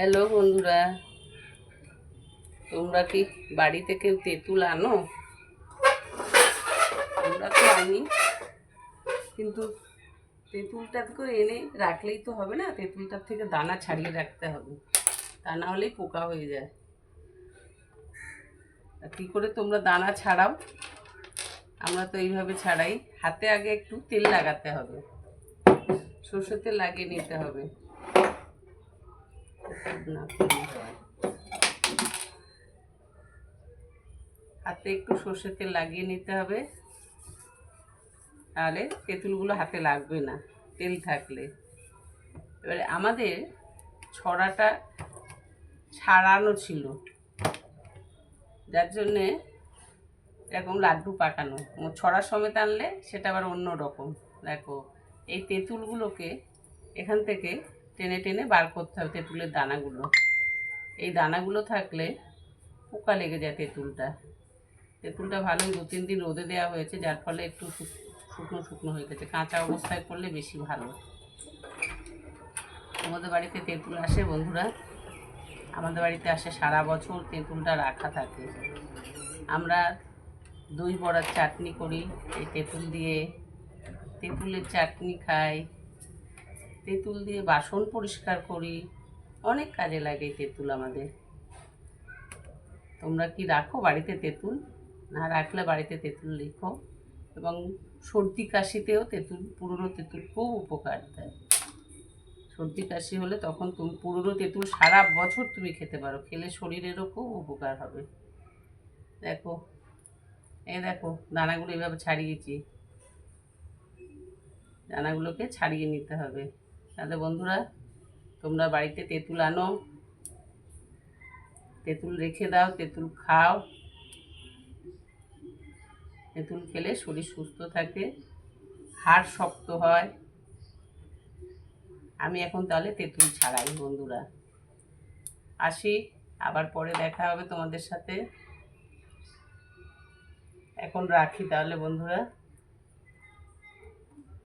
Hello বন্ধুরা। তোমরা কি বাড়িতে কেউ তেঁতুল আনো? আমরা তো আনি, কিন্তু তেঁতুলটা করে এনে রাখলেই তো হবে না। তেঁতুলটার থেকে দানা ছাড়িয়ে রাখতে হবে। তা না হলেই পোকা হয়ে যায়। তা কী করে তোমরা দানা ছাড়াও? আমরা তো এইভাবে ছাড়াই। হাতে আগে একটু তেল লাগাতে হবে। সর্ষের তেল লাগিয়ে নিতে হবে। হাতে একটু সর্ষের তেল লাগিয়ে নিতে হবে। তাহলে তেঁতুলগুলো হাতে লাগবে না, তেল থাকলে। এবারে আমাদের ছড়াটা ছাড়ানো ছিল। যার জন্যে এরকম লাড্ডু পাকানো। ছড়া সমেত আনলে সেটা আবার অন্য রকম। দেখো, এই তেঁতুলগুলোকে এখান থেকে টেনে টেনে বার করতে হবে তেঁতুলের দানাগুলো। এই দানাগুলো থাকলে পোকা লেগে যায় তেঁতুলটা। তেঁতুলটা ভালো দু তিন দিন রোদে দেওয়া হয়েছে, যার ফলে একটু শুক- শুকনো শুকনো হয়ে গেছে। কাঁচা অবস্থায় করলে বেশি ভালো। আমাদের বাড়িতে তেঁতুল আসে বন্ধুরা? আমাদের বাড়িতে আসে সারা বছর তেঁতুলটা রাখা থাকে। আমরা দই বড়ার চাটনি করি, এই তেঁতুল দিয়ে তেঁতুলের চাটনি খাই। তেঁতুল দিয়ে বাসন পরিষ্কার করি। অনেক কাজে লাগে তেঁতুল আমাদের। তোমরা কি রাখো বাড়িতে তেঁতুল? না রাখলে বাড়িতে তেঁতুল লিখো। এবং সর্দি কাশিতেও তেঁতুল, পুরনো তেঁতুল খুব উপকার দেয়। সর্দি কাশি হলে তখন তুমি, পুরনো তেঁতুল সারা বছর তুমি খেতে পারো। খেলে শরীরেরও খুব উপকার হবে। দেখো, এ দেখো, দানাগুলো এইভাবে ছাড়িয়েছি। দানাগুলোকে ছাড়িয়ে নিতে হবে। তাহলে বন্ধুরা, তোমরা বাড়িতে তেঁতুল আনো। তেঁতুল রেখে দাও, তেঁতুল খাও। তেঁতুল খেলে শরীর সুস্থ থাকে, হাড় শক্ত হয়। আমি এখন তাহলে তেঁতুল ছাড়াই বন্ধুরা। আসি, আবার পরে দেখা হবে তোমাদের সাথে। এখন রাখি তাহলে বন্ধুরা।